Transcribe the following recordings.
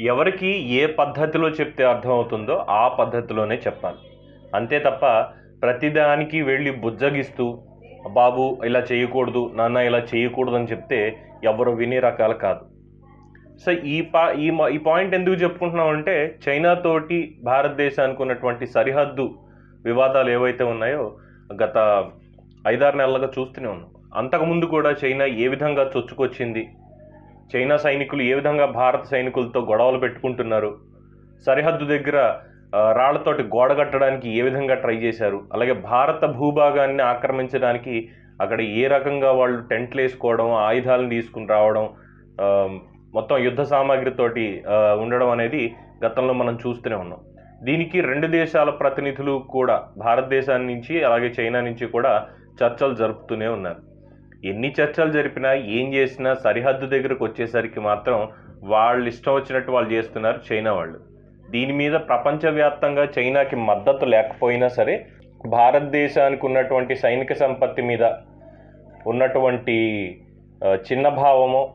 ఎవరికి ఏ పద్ధతిలో చెప్తే అర్థమవుతుందో ఆ పద్ధతిలోనే చెప్పాలి. అంతే తప్ప ప్రతిదానికి వెళ్ళి బుజ్జగిస్తూ బాబు ఇలా చేయకూడదు నాన్న ఇలా చేయకూడదు అని చెప్తే ఎవరు వినే రకాలు కాదు. సో ఈ పా ఈ ఈ పాయింట్ ఎందుకు చెప్పుకుంటున్నాం అంటే చైనాతోటి భారతదేశానికి ఉన్నటువంటి సరిహద్దు వివాదాలు ఏవైతే ఉన్నాయో గత ఐదారు నెలలుగా చూస్తూనే ఉన్నాం. అంతకుముందు కూడా చైనా ఏ విధంగా చొచ్చుకొచ్చింది చైనా సైనికులు ఏ విధంగా భారత సైనికులతో గొడవలు పెట్టుకుంటున్నారు? సరిహద్దు దగ్గర రాళ్ళతోటి గోడ కట్టడానికి ఏ విధంగా ట్రై చేశారు? అలాగే భారత భూభాగాన్ని ఆక్రమించడానికి అక్కడ ఏ రకంగా వాళ్ళు టెంట్లు వేసుకోవడం ఆయుధాలను తీసుకుని రావడం మొత్తం యుద్ధ సామాగ్రితోటి ఉండడం అనేది గతంలో మనం చూస్తూనే ఉన్నాం. దీనికి రెండు దేశాల ప్రతినిధులు కూడా భారతదేశాన్ని నుంచి అలాగే చైనా నుంచి కూడా చర్చలు జరుపుతూనే ఉన్నారు. ఎన్ని చర్చలు జరిపినా ఏం చేసినా సరిహద్దు దగ్గరకు వచ్చేసరికి మాత్రం వాళ్ళు ఇష్టం వచ్చినట్టు వాళ్ళు చేస్తున్నారు చైనా వాళ్ళు. దీని మీద ప్రపంచవ్యాప్తంగా చైనాకి మద్దతు లేకపోయినా సరే భారతదేశానికి ఉన్నటువంటి సైనిక సంపత్తి మీద ఉన్నటువంటి చిన్న భావమో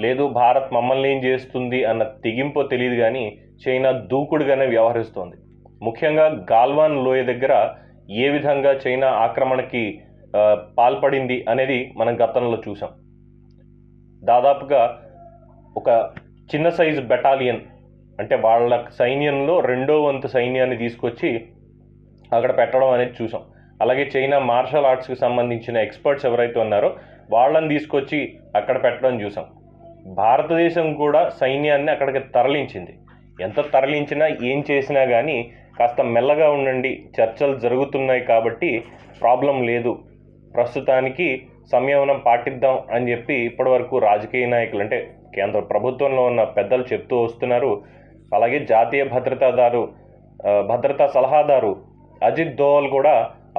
లేదు భారత్ మమ్మల్ని ఏం చేస్తుంది అన్న తెగింపో తెలియదు కానీ చైనా దూకుడుగానే వ్యవహరిస్తోంది. ముఖ్యంగా గాల్వాన్ లోయ దగ్గర ఏ విధంగా చైనా ఆక్రమణకి పాల్పడింది అనేది మనం గతంలో చూసాం. దాదాపుగా ఒక చిన్న సైజు బెటాలియన్ అంటే వాళ్ళ సైన్యంలో రెండో వంతు సైన్యాన్ని తీసుకొచ్చి అక్కడ పెట్టడం అనేది చూసాం. అలాగే చైనా మార్షల్ ఆర్ట్స్కి సంబంధించిన ఎక్స్పర్ట్స్ ఎవరైతే ఉన్నారో వాళ్ళని తీసుకొచ్చి అక్కడ పెట్టడం చూసాం. భారతదేశం కూడా సైన్యాన్ని అక్కడికి తరలించింది. ఎంత తరలించినా ఏం చేసినా కానీ కాస్త మెల్లగా ఉండండి చర్చలు జరుగుతున్నాయి కాబట్టి ప్రాబ్లం లేదు. ప్రస్తుతానికి సంయమనం పాటిద్దాం అని చెప్పి ఇప్పటివరకు రాజకీయ నాయకులు అంటే కేంద్ర ప్రభుత్వంలో ఉన్న పెద్దలు చెప్తూ వస్తున్నారు. అలాగే జాతీయ భద్రతాదారు భద్రతా సలహాదారు అజిత్ దోవల్ కూడా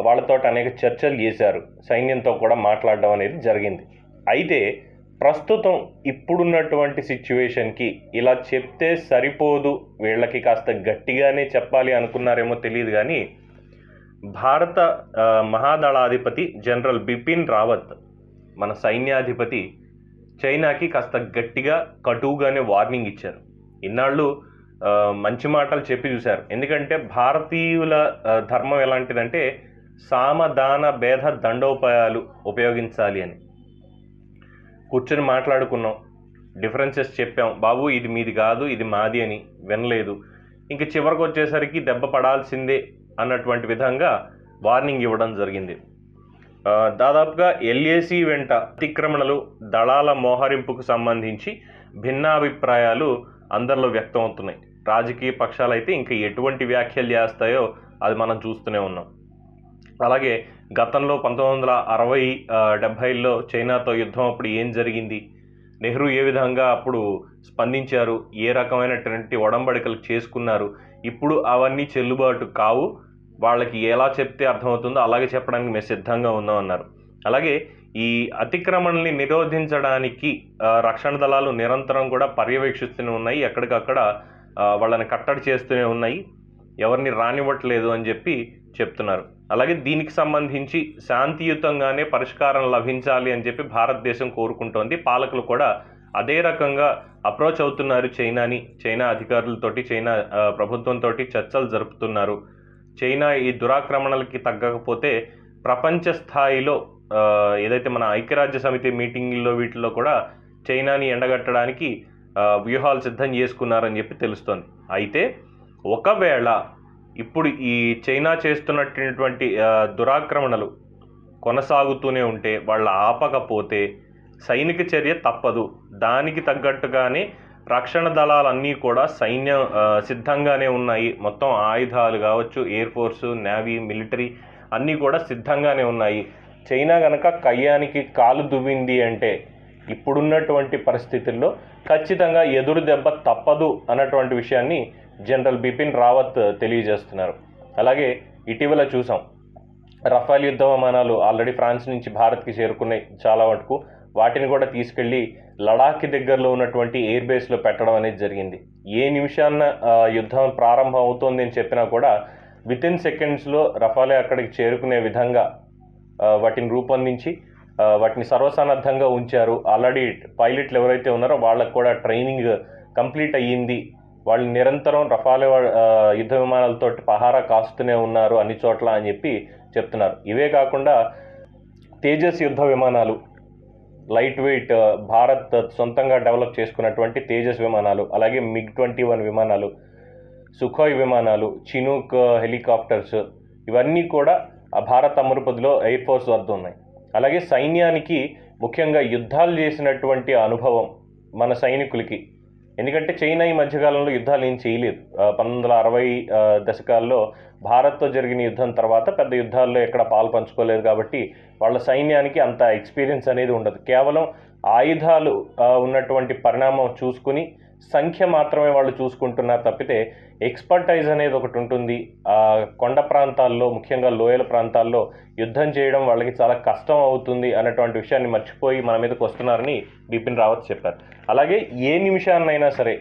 వాళ్ళతో అనేక చర్చలు చేశారు. సైన్యంతో కూడా మాట్లాడడం అనేది జరిగింది. అయితే ప్రస్తుతం ఇప్పుడున్నటువంటి సిచ్యువేషన్కి ఇలా చెప్తే సరిపోదు. వీళ్ళకి కాస్త గట్టిగానే చెప్పాలి అనుకున్నారేమో తెలియదు కానీ భారత మహాదళాధిపతి జనరల్ బిపిన్ రావత్ మన సైన్యాధిపతి చైనాకి కాస్త గట్టిగా కటువుగానే వార్నింగ్ ఇచ్చారు. ఇన్నాళ్ళు మంచి మాటలు చెప్పి చూశారు. ఎందుకంటే భారతీయుల ధర్మం ఎలాంటిదంటే సామదాన భేద దండోపాయాలు ఉపయోగించాలి అని. కూర్చొని మాట్లాడుకున్నాం డిఫరెన్సెస్ చెప్పాం. బాబు ఇది మీది కాదు ఇది మాది అని వినలేదు. ఇంక చివరికి వచ్చేసరికి దెబ్బ పడాల్సిందే అన్నటువంటి విధంగా వార్నింగ్ ఇవ్వడం జరిగింది. దాదాపుగా ఎల్ఏసి వెంట అతిక్రమణలు దళాల మోహరింపుకు సంబంధించి భిన్నాభిప్రాయాలు అందరిలో వ్యక్తం అవుతున్నాయి. రాజకీయ పక్షాలు అయితే ఇంకా ఎటువంటి వ్యాఖ్యలు చేస్తాయో అది మనం చూస్తూనే ఉన్నాం. అలాగే గతంలో పంతొమ్మిది వందల అరవై డెబ్భైలో చైనాతో యుద్ధం అప్పుడు ఏం జరిగింది? నెహ్రూ ఏ విధంగా అప్పుడు స్పందించారు? ఏ రకమైనటువంటి ఒడంబడికలు చేసుకున్నారు? ఇప్పుడు అవన్నీ చెల్లుబాటు కావు. వాళ్ళకి ఎలా చెప్తే అర్థమవుతుందో అలాగే చెప్పడానికి మేము సిద్ధంగా ఉన్నాం అన్నారు అలాగే ఈ అతిక్రమణల్ని నిరోధించడానికి రక్షణ దళాలు నిరంతరం కూడా పర్యవేక్షిస్తూనే ఉన్నాయి ఎక్కడికక్కడ వాళ్ళని కట్టడి చేస్తూనే ఉన్నాయి. ఎవరిని రానివ్వట్లేదు అని చెప్పి చెప్తున్నారు. అలాగే దీనికి సంబంధించి శాంతియుతంగానే పరిష్కారం లభించాలి అని చెప్పి భారతదేశం కోరుకుంటోంది. పాలకులు కూడా అదే రకంగా అప్రోచ్ అవుతున్నారు చైనాని చైనా అధికారులతోటి చైనా ప్రభుత్వంతో చర్చలు జరుపుతున్నారు. చైనా ఈ దురాక్రమణలకి తగ్గకపోతే ప్రపంచ స్థాయిలో ఏదైతే మన ఐక్యరాజ్య సమితి మీటింగ్లో వీటిల్లో కూడా చైనాని ఎండగట్టడానికి వ్యూహాలు సిద్ధం చేసుకున్నారని చెప్పి తెలుస్తోంది. అయితే ఒకవేళ ఇప్పుడు ఈ చైనా చేస్తున్నటువంటి దురాక్రమణలు కొనసాగుతూనే ఉంటే వాళ్ళు ఆపకపోతే సైనిక చర్య తప్పదు. దానికి తగ్గట్టుగానే రక్షణ దళాలన్నీ కూడా సైన్యం సిద్ధంగానే ఉన్నాయి. మొత్తం ఆయుధాలు కావచ్చు ఎయిర్ ఫోర్సు నేవీ మిలిటరీ అన్నీ కూడా సిద్ధంగానే ఉన్నాయి. చైనా కనుక కయ్యానికి కాలు దువ్వింది అంటే ఇప్పుడున్నటువంటి పరిస్థితుల్లో ఖచ్చితంగా ఎదురు దెబ్బ తప్పదు అన్నటువంటి విషయాన్ని జనరల్ బిపిన్ రావత్ తెలియజేస్తున్నారు. అలాగే ఇటీవల చూసాం రఫాల్ యుద్ధ విమానాలు ఆల్రెడీ ఫ్రాన్స్ నుంచి భారత్కి చేరుకున్నాయి చాలా మటుకు. వాటిని కూడా తీసుకెళ్ళి లడాఖ్కి దగ్గరలో ఉన్నటువంటి ఎయిర్ బేస్లో పెట్టడం అనేది జరిగింది. ఏ నిమిషాన్న యుద్ధం ప్రారంభం అవుతోంది అని చెప్పినా కూడా విత్ ఇన్ సెకండ్స్లో రఫాలే అక్కడికి చేరుకునే విధంగా వాటిని రూపొందించి వాటిని సర్వసన్నద్ధంగా ఉంచారు. ఆల్రెడీ పైలట్లు ఎవరైతే ఉన్నారో వాళ్ళకు కూడా ట్రైనింగ్ కంప్లీట్ అయ్యింది. వాళ్ళు నిరంతరం రఫాలే యుద్ధ విమానాలతో పహారా కాస్తూనే ఉన్నారు అన్ని చోట్ల అని చెప్పి చెప్తున్నారు. ఇవే కాకుండా తేజస్ యుద్ధ విమానాలు లైట్ వెయిట్ భారత్ సొంతంగా డెవలప్ చేసుకున్నటువంటి తేజస్ విమానాలు అలాగే మిగ్ ట్వంటీ వన్ విమానాలు సుఖోయ్ విమానాలు చినూక్ హెలికాప్టర్స్ ఇవన్నీ కూడా ఆ భారత్ అమరుపదిలో ఎయిర్ ఫోర్స్ వద్ద ఉన్నాయి. అలాగే సైన్యానికి ముఖ్యంగా యుద్ధాలు చేసినటువంటి అనుభవం మన సైనికులకి ఎందుకంటే చైనా ఈ మధ్యకాలంలో యుద్ధాలు ఏం చేయలేదు. పంతొమ్మిది వందల అరవై దశకాల్లో భారత్తో జరిగిన యుద్ధం తర్వాత పెద్ద యుద్ధాల్లో ఎక్కడ పాలు పంచుకోలేదు కాబట్టి వాళ్ళ సైన్యానికి అంత ఎక్స్పీరియన్స్ అనేది ఉండదు. కేవలం ఆయుధాలు ఉన్నటువంటి పరిణామం చూసుకుని సంఖ్య మాత్రమే వాళ్ళు చూసుకుంటున్నారు తప్పితే ఎక్స్పర్టైజ్ అనేది ఒకటి ఉంటుంది. కొండ ప్రాంతాల్లో ముఖ్యంగా లోయల ప్రాంతాల్లో యుద్ధం చేయడం వాళ్ళకి చాలా కష్టం అవుతుంది అన్నటువంటి విషయాన్ని మర్చిపోయి మన మీదకి వస్తున్నారని బిపిన్ రావత్ చెప్పారు. అలాగే ఏ నిమిషాన్నైనా సరే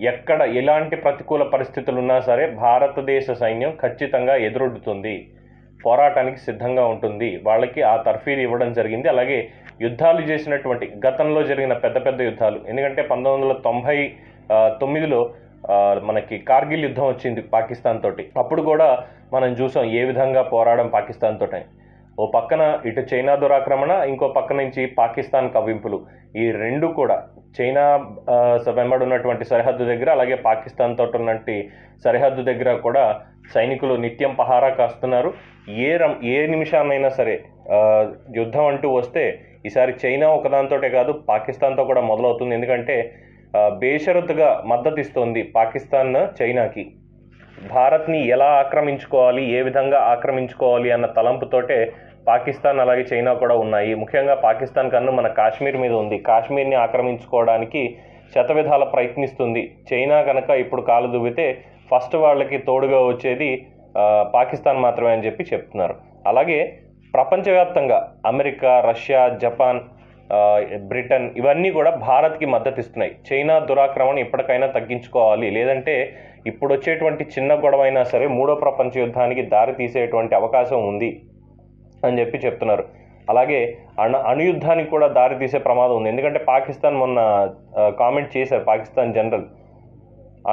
ఎక్కడ ఎలాంటి ప్రతికూల పరిస్థితులు ఉన్నా సరే భారతదేశ సైన్యం ఖచ్చితంగా ఎదురొడ్డుతుంది. పోరాటానికి సిద్ధంగా ఉంటుంది. వాళ్ళకి ఆ తర్ఫీదు ఇవ్వడం జరిగింది. అలాగే యుద్ధాలు చేసినటువంటి గతంలో జరిగిన పెద్ద పెద్ద యుద్ధాలు ఎందుకంటే పంతొమ్మిది వందల తొంభై తొమ్మిదిలో మనకి కార్గిల్ యుద్ధం వచ్చింది పాకిస్తాన్ తోటి. అప్పుడు కూడా మనం చూసాం ఏ విధంగా పోరాడం పాకిస్తాన్ తోటి. ఓ పక్కన ఇటు చైనా దురాక్రమణ ఇంకో పక్క నుంచి పాకిస్తాన్ కవ్వింపులు. ఈ రెండు కూడా చైనా వెంబడి ఉన్నటువంటి సరిహద్దు దగ్గర అలాగే పాకిస్తాన్ తోటి ఉన్నటువంటి సరిహద్దు దగ్గర కూడా సైనికులు నిత్యం పహారా కాస్తున్నారు. ఏ రం ఏ నిమిషాన్నైనా సరే యుద్ధం అంటూ వస్తే ఈసారి చైనా ఒకదానితోటే కాదు పాకిస్తాన్తో కూడా మొదలవుతుంది. ఎందుకంటే బేషరతుగా మద్దతిస్తోంది పాకిస్తాన్ చైనాకి. భారత్ని ఎలా ఆక్రమించుకోవాలి ఏ విధంగా ఆక్రమించుకోవాలి అన్న తలంపుతోటే పాకిస్తాన్ అలాగే చైనా కూడా ఉన్నాయి. ముఖ్యంగా పాకిస్తాన్ కన్ను మన కాశ్మీర్ మీద ఉంది. కాశ్మీర్ని ఆక్రమించుకోవడానికి శతవిధాల ప్రయత్నిస్తుంది. చైనా కనుక ఇప్పుడు కాలు దువ్వితే ఫస్ట్ వాళ్ళకి తోడుగా వచ్చేది పాకిస్తాన్ మాత్రమే అని చెప్పి చెప్తున్నారు. అలాగే ప్రపంచవ్యాప్తంగా అమెరికా రష్యా జపాన్ బ్రిటన్ ఇవన్నీ కూడా భారత్కి మద్దతు ఇస్తున్నాయి చైనా దురాక్రమణ ఇప్పటికైనా తగ్గించుకోవాలి. లేదంటే ఇప్పుడు వచ్చేటువంటి చిన్న గొడవ అయినా సరే మూడో ప్రపంచ యుద్ధానికి దారి తీసేటువంటి అవకాశం ఉంది అని చెప్పి చెప్తున్నారు. అలాగే అణు అణుయుద్ధానికి కూడా దారి తీసే ప్రమాదం ఉంది. ఎందుకంటే పాకిస్తాన్ మొన్న కామెంట్ చేశారు పాకిస్తాన్ జనరల్.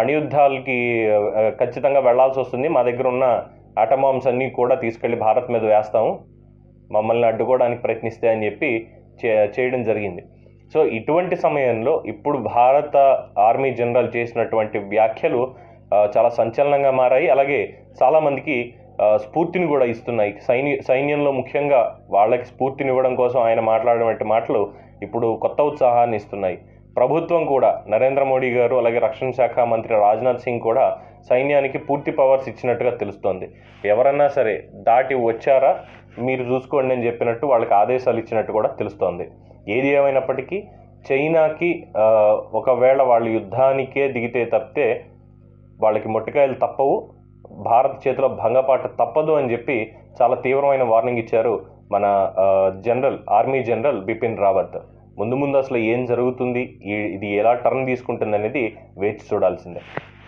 అణుయుద్ధాలకి ఖచ్చితంగా వెళ్ళాల్సి వస్తుంది. మా దగ్గర ఉన్న అటమామ్స్ అన్నీ కూడా తీసుకెళ్ళి భారత్ మీద వేస్తాము. మమ్మల్ని అడ్డుకోవడానికి ప్రయత్నిస్తే అని చెప్పి చేయడం జరిగింది. సో ఇటువంటి సమయంలో ఇప్పుడు భారత ఆర్మీ జనరల్ చేసినటువంటి వ్యాఖ్యలు చాలా సంచలనంగా మారాయి. అలాగే చాలామందికి స్ఫూర్తిని కూడా ఇస్తున్నాయి. సైని సైన్యంలో ముఖ్యంగా వాళ్ళకి స్ఫూర్తినివ్వడం కోసం ఆయన మాట్లాడినటువంటి మాటలు ఇప్పుడు కొత్త ఉత్సాహాన్ని ఇస్తున్నాయి. ప్రభుత్వం కూడా నరేంద్ర మోడీ గారు అలాగే రక్షణ శాఖ మంత్రి రాజ్నాథ్ సింగ్ కూడా సైన్యానికి పూర్తి పవర్స్ ఇచ్చినట్టుగా తెలుస్తోంది. ఎవరన్నా సరే దాటి వచ్చారా? మీరు చూసుకోండి అని చెప్పినట్టు వాళ్ళకి ఆదేశాలు ఇచ్చినట్టు కూడా తెలుస్తోంది. ఏది ఏమైనప్పటికీ చైనాకి ఒకవేళ వాళ్ళు యుద్ధానికే దిగితే తప్పితే వాళ్ళకి మొట్టికాయలు తప్పవు భారత్ చేతిలో భంగపాట తప్పదు అని చెప్పి చాలా తీవ్రమైన వార్నింగ్ ఇచ్చారు మన general army general Bipin Rawat. ముందు ముందు అసలు ఏం జరుగుతుంది ఇది ఎలా టర్న్ తీసుకుంటుంది అనేది వేచి చూడాల్సిందే.